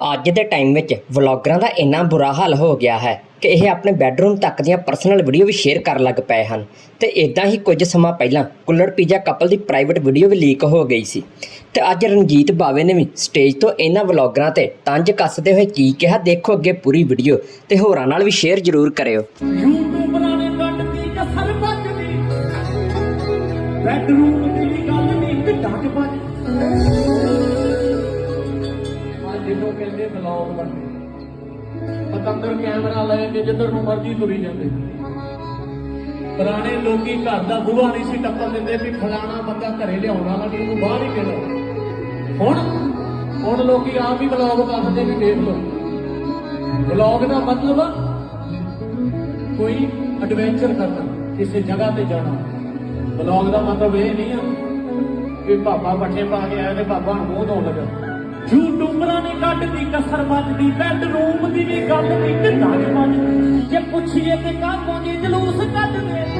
ਅੱਜ ਦੇ ਟਾਈਮ ਵਿੱਚ ਵਲੌਗਰਾਂ ਦਾ ਇੰਨਾ ਬੁਰਾ ਹਾਲ ਹੋ ਗਿਆ ਹੈ ਕਿ ਇਹ ਆਪਣੇ ਬੈੱਡਰੂਮ ਤੱਕ ਦੀਆਂ ਪਰਸਨਲ ਵੀਡੀਓ ਵੀ ਸ਼ੇਅਰ ਕਰਨ ਲੱਗ ਪਏ ਹਨ। ਤੇ ਇਦਾਂ ਹੀ ਕੁਝ ਸਮਾਂ ਪਹਿਲਾਂ ਕੁੱਲੜ ਪੀਜ਼ਾ ਕਪਲ ਦੀ ਪ੍ਰਾਈਵੇਟ ਵੀਡੀਓ ਵੀ ਲੀਕ ਹੋ ਗਈ ਸੀ। ਤੇ ਅੱਜ ਰਣਜੀਤ ਬਾਵੇ ਨੇ ਵੀ ਸਟੇਜ ਤੋਂ ਇਹਨਾਂ ਵਲੌਗਰਾਂ ਤੇ ਤੰਜ ਕੱਸਦੇ ਹੋਏ ਕੀ ਕਿਹਾ, ਦੇਖੋ ਅੱਗੇ ਪੂਰੀ ਵੀਡੀਓ ਤੇ ਹੋਰਾਂ ਨਾਲ ਵੀ ਸ਼ੇਅਰ ਜ਼ਰੂਰ ਕਰਿਓ। ਯੂਟਿਊਬਰਾਂ ਨੇ ਕੱਢਤੀ ਕਸਰ ਵੱਜਦੀ ਬੈਡਰੂਮ ਅੱਜ ਕਹਿੰਦੇ ਬਲੌਗ ਬਣਦੇ। ਪਤੰਦਰ ਕੈਮਰਾ ਲੈ ਕੇ ਜਿੱਧਰ ਨੂੰ ਮਰਜ਼ੀ ਤੁਰੀ ਜਾਂਦੇ। ਪੁਰਾਣੇ ਲੋਕੀ ਘਰ ਦਾ ਬੂਹਾ ਨਹੀਂ ਸੀ ਟੱਪਣ ਦਿੰਦੇ ਵੀ ਫਲਾਣਾ ਬੰਦਾ ਘਰੇ ਲਿਆਉਣ ਵਾਲਾ ਨਹੀਂ ਉਹਨੂੰ ਬਾਹਰ ਹੀ ਕਿਹੜਾ ਹੁਣ ਹੁਣ ਲੋਕੀ ਆਪ ਹੀ ਬਲੌਗ ਕਰਦੇ ਵੀ ਦੇਖ ਲਓ। ਬਲੌਗ ਦਾ ਮਤਲਬ ਕੋਈ ਐਡਵੈਂਚਰ ਕਰਨਾ, ਕਿਸੇ ਜਗ੍ਹਾ ਤੇ ਜਾਣਾ। ਬਲੌਗ ਦਾ ਮਤਲਬ ਇਹ ਨਹੀਂ ਆ ਕਿ ਪਾਪਾ ਪੱਠੇ ਪਾ ਕੇ ਆਇਆ ਤੇ ਪਾਪਾ ਨੂੰ ਮੂੰਹ ਧੋਣ ਲੱਗਾ। ਯੂਟਿਊਬ ਨੇ ਕੱਢਦੀ ਕਸਰ ਵੱਜਦੀ ਬੈਡਰੂਮ ਦੀ ਵੀ ਗੱਲ ਨਹੀਂ ਤੇ ਨੱਕ ਵੱਜਦੀ? ਜੇ ਪੁੱਛੀਏ ਤੇ ਕਾਹਤੋਂ ਜੀ ਜਲੂਸ ਕੱਢਦੇ।